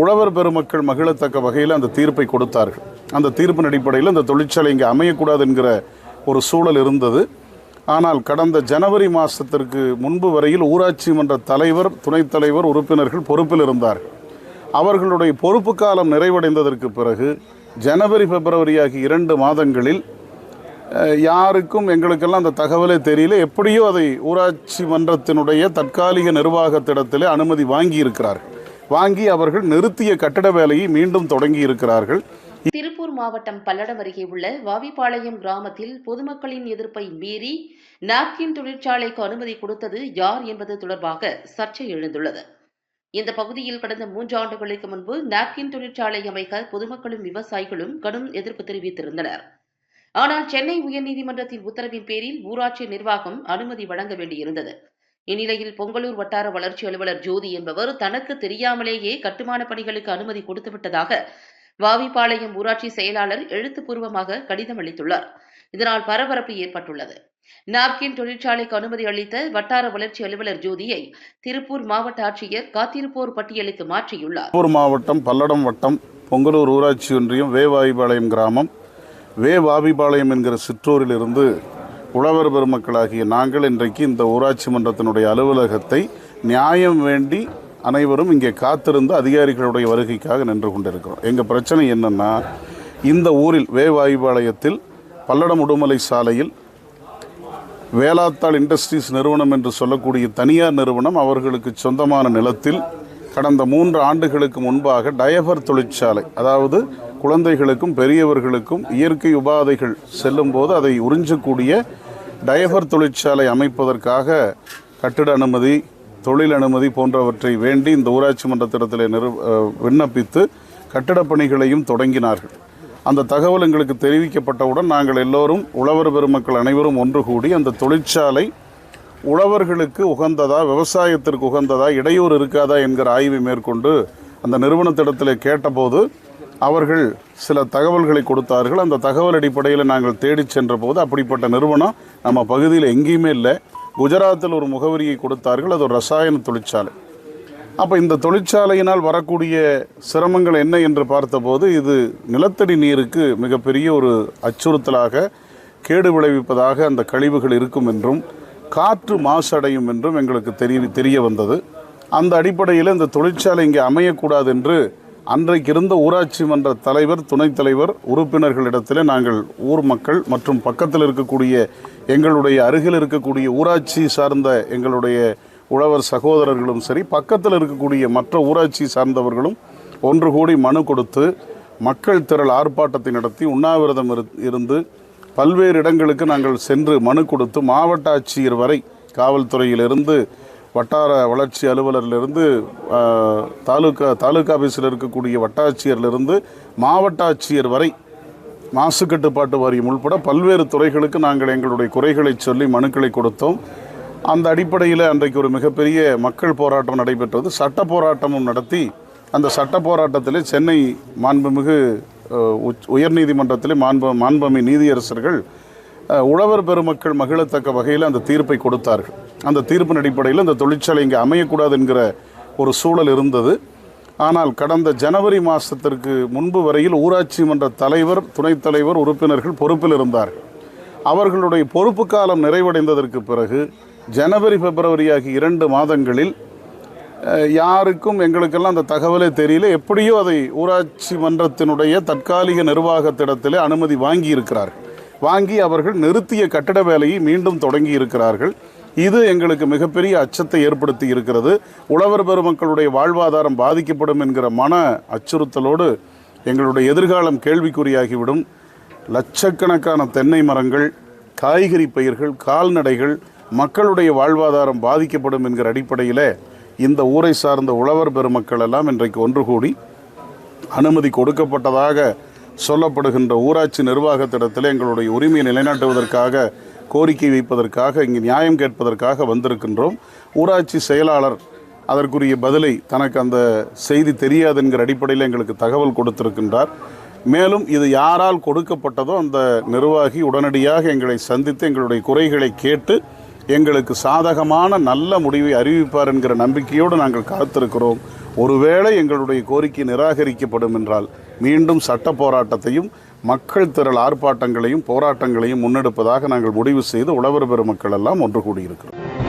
உழவர் பெருமக்கள் மகிழத்தக்க வகையில் அந்த தீர்ப்பை கொடுத்தார்கள். அந்த தீர்ப்பின் அடிப்படையில் அந்த தொழிற்சாலை இங்கே அமையக்கூடாது என்கிற ஒரு சூழல் இருந்தது. ஆனால் கடந்த ஜனவரி மாதத்திற்கு முன்பு வரையில் ஊராட்சி மன்ற தலைவர் துணைத் தலைவர் உறுப்பினர்கள் பொறுப்பில் இருந்தார்கள். அவர்களுடைய பொறுப்பு காலம் நிறைவடைந்ததற்கு பிறகு ஜனவரி பிப்ரவரி ஆகிய இரண்டு மாதங்களில் யாருக்கும் எங்களுக்கெல்லாம் அந்த தகவலே தெரியல. எப்படியோ அதை ஊராட்சி மன்றத்தினுடைய தற்காலிக நிர்வாகத்திடத்திலே அனுமதி வாங்கி இருக்கிறார்கள் வாங்கி அவர்கள் நிறுத்திய கட்டட வேலையை மீண்டும் தொடங்கி இருக்கிறார்கள். திருப்பூர் மாவட்டம் பல்லடம் அருகே உள்ள வாவிப்பாளையம் கிராமத்தில் பொதுமக்களின் எதிர்ப்பை மீறி நாப்கின் தொழிற்சாலைக்கு அனுமதி கொடுத்தது யார் என்பது தொடர்பாக சர்ச்சை எழுந்துள்ளது. இந்த பகுதியில் கடந்த மூன்று ஆண்டுகளுக்கு முன்பு நாப்கின் தொழிற்சாலை அமைக்க பொதுமக்களும் விவசாயிகளும் கடும் எதிர்ப்பு தெரிவித்திருந்தனர். ஆனால் சென்னை உயர்நீதிமன்றத்தின் உத்தரவின் பேரில் ஊராட்சி நிர்வாகம் அனுமதி வழங்க வேண்டியிருந்தது. இந்நிலையில் பொங்கலூர் வட்டார வளர்ச்சி அலுவலர் ஜோதி என்பவர் தனக்கு தெரியாமலேயே கட்டுமான பணிகளுக்கு அனுமதி கொடுத்துவிட்டதாக வாவிப்பாளையம் ஊராட்சி செயலாளர் எழுத்துப்பூர்வமாக கடிதம் அளித்துள்ளார். இதனால் பரபரப்பு ஏற்பட்டுள்ளது. நாப்கின் தொழிற்சாலைக்கு அனுமதி அளித்த வட்டார வளர்ச்சி அலுவலர் ஜோதியை திருப்பூர் மாவட்ட ஆட்சியர் காத்திருப்போர் பட்டியலுக்கு மாற்றியுள்ளார். திருப்பூர் மாவட்டம் பல்லடம் வட்டம் பொங்கலூர் ஊராட்சி ஒன்றியம் வேவாயிபாளையம் கிராமம் வே வாவிபாளையம் என்கிற சிற்றூரிலிருந்து உழவர் பெருமக்களாகிய நாங்கள் இன்றைக்கு இந்த ஊராட்சி மன்றத்தினுடைய அலுவலகத்தை நியாயம் வேண்டி அனைவரும் இங்கே காத்திருந்து அதிகாரிகளுடைய வருகைக்காக நின்று கொண்டிருக்கிறோம். எங்கள் பிரச்சனை என்னென்னா இந்த ஊரில் வேவாயுபாளையத்தில் பல்லடம் உடுமலை சாலையில் வேளாத்தாள் இண்டஸ்ட்ரீஸ் நிறுவனம் என்று சொல்லக்கூடிய தனியார் நிறுவனம் அவர்களுக்கு சொந்தமான நிலத்தில் கடந்த மூன்று ஆண்டுகளுக்கு முன்பாக டயபர் தொழிற்சாலை அதாவது குழந்தைகளுக்கும் பெரியவர்களுக்கும் இயற்கை உபாதைகள் செல்லும்போது அதை உறிஞ்சக்கூடிய டயபர் தொழிற்சாலை அமைப்பதற்காக கட்டிட அனுமதி தொழில் அனுமதி போன்றவற்றை வேண்டி இந்த ஊராட்சி மன்றத்திடத்தில் நிறு விண்ணப்பித்து கட்டிடப் பணிகளையும் தொடங்கினார்கள். அந்த தகவல் எங்களுக்கு தெரிவிக்கப்பட்டவுடன் நாங்கள் எல்லோரும் உழவர் பெருமக்கள் அனைவரும் ஒன்று கூடி அந்த தொழிற்சாலை உழவர்களுக்கு உகந்ததா விவசாயத்திற்கு உகந்ததா இடையூறு இருக்காதா என்கிற ஆய்வை மேற்கொண்டு அந்த நிறுவனத்திடத்தில் கேட்டபோது அவர்கள் சில தகவல்களை கொடுத்தார்கள். அந்த தகவல் அடிப்படையில் நாங்கள் தேடிச் சென்றபோது அப்படிப்பட்ட நிறுவனம் நம்ம பகுதியில் எங்கேயுமே இல்லை. குஜராத்தில் ஒரு முகவரியை கொடுத்தார்கள். அது ஒரு ரசாயன தொழிற்சாலை. அப்போ இந்த தொழிற்சாலையினால் வரக்கூடிய சிரமங்கள் என்ன என்று பார்த்தபோது இது நிலத்தடி நீருக்கு மிகப்பெரிய ஒரு அச்சுறுத்தலாக கேடு விளைவிப்பதாக அந்த கழிவுகள் இருக்கும் என்றும் காற்று மாசடையும் என்றும் எங்களுக்கு தெரிய தெரிய வந்தது. அந்த அடிப்படையில் இந்த தொழிற்சாலை இங்கே அமையக்கூடாது என்று அன்றைக்கு இருந்த ஊராட்சி மன்ற தலைவர் துணைத் தலைவர் உறுப்பினர்களிடத்தில் நாங்கள் ஊர் மக்கள் மற்றும் பக்கத்தில் இருக்கக்கூடிய எங்களுடைய அருகில் இருக்கக்கூடிய ஊராட்சி சார்ந்த எங்களுடைய உழவர் சகோதரர்களும் சரி பக்கத்தில் இருக்கக்கூடிய மற்ற ஊராட்சி சார்ந்தவர்களும் ஒன்று கூடி மனு கொடுத்து மக்கள் திரள் ஆர்ப்பாட்டத்தை நடத்தி உண்ணாவிரதம் இரு- இருந்து பல்வேறு இடங்களுக்கு நாங்கள் சென்று மனு கொடுத்து மாவட்ட ஆட்சியர் வரை காவல்துறையிலிருந்து வட்டார வளர்ச்சி அலுவலர்லேருந்து தாலுக்கா தாலுகா தாலுகா ஆஃபீஸில் இருக்கக்கூடிய வட்டாட்சியரிலிருந்து மாவட்ட ஆட்சியர் வரை மாசு கட்டுப்பாட்டு வாரியம் உள்பட பல்வேறு துறைகளுக்கு நாங்கள் எங்களுடைய குறைகளை சொல்லி மனுக்களை கொடுத்தோம். அந்த அடிப்படையில் அன்றைக்கு ஒரு மிகப்பெரிய மக்கள் போராட்டம் நடைபெற்றது. சட்ட போராட்டமும் நடத்தி அந்த சட்ட போராட்டத்தில் சென்னை மாண்புமிகு உயர்நீதிமன்றத்தில் உச்- மாண்பு மாண்பமை நீதியரசர்கள் உழவர் பெருமக்கள் மகிழத்தக்க வகையில் அந்த தீர்ப்பை கொடுத்தார்கள். அந்த தீர்ப்பின் அடிப்படையில் அந்த தொழிற்சாலை இங்கே அமையக்கூடாது என்கிற ஒரு சூழல் இருந்தது. ஆனால் கடந்த ஜனவரி மாதத்திற்கு முன்பு வரையில் ஊராட்சி மன்ற தலைவர் துணைத் தலைவர் உறுப்பினர்கள் பொறுப்பில் இருந்தார்கள். அவர்களுடைய பொறுப்பு காலம் நிறைவடைந்ததற்கு பிறகு ஜனவரி பிப்ரவரி ஆகிய இரண்டு மாதங்களில் யாருக்கும் எங்களுக்கெல்லாம் அந்த தகவலே தெரியல. எப்படியோ அதை ஊராட்சி மன்றத்தினுடைய தற்காலிக நிர்வாகத்திடத்திலே அனுமதி வாங்கி இருக்கிறார்கள் வாங்கி அவர்கள் நிறுத்திய கட்டட வேலையை மீண்டும் தொடங்கி இருக்கிறார்கள் இது எங்களுக்கு மிகப்பெரிய அச்சத்தை ஏற்படுத்தி இருக்கிறது. உழவர் பெருமக்களுடைய வாழ்வாதாரம் பாதிக்கப்படும் என்கிற மன அச்சுறுத்தலோடு எங்களுடைய எதிர்காலம் கேள்விக்குறியாகிவிடும். லட்சக்கணக்கான தென்னை மரங்கள் காய்கறி பயிர்கள் கால்நடைகள் மக்களுடைய வாழ்வாதாரம் பாதிக்கப்படும் என்கிற அடிப்படையில் இந்த ஊரை சார்ந்த உழவர் பெருமக்கள் எல்லாம் இன்றைக்கு ஒன்று கூடி அனுமதி கொடுக்கப்பட்டதாக சொல்லப்படுகின்ற ஊராட்சி நிர்வாகத்திடத்தில் எங்களுடைய உரிமையை நிலைநாட்டுவதற்காக கோரிக்கை வைப்பதற்காக இங்கு நியாயம் கேட்பதற்காக வந்திருக்கின்றோம். ஊராட்சி செயலாளர் அதற்குரிய பதிலை தனக்கு அந்த செய்தி தெரியாது என்கிற அடிப்படையில் எங்களுக்கு தகவல் கொடுத்திருக்கின்றார். மேலும் இது யாரால் கொடுக்கப்பட்டதோ அந்த நிர்வாகி உடனடியாக எங்களை சந்தித்து எங்களுடைய குறைகளை கேட்டு எங்களுக்கு சாதகமான நல்ல முடிவை அறிவிப்பார் என்கிற நம்பிக்கையோடு நாங்கள் காத்திருக்கிறோம். ஒருவேளை எங்களுடைய கோரிக்கை நிராகரிக்கப்படும் என்றால் மீண்டும் சட்ட போராட்டத்தையும் மக்கள் திரள் ஆர்ப்பாட்டங்களையும் போராட்டங்களையும் முன்னெடுப்பதாக நாங்கள் முடிவு செய்து உழவர் பெருமக்கள் எல்லாம் ஒன்று கூடியிருக்கிறோம்.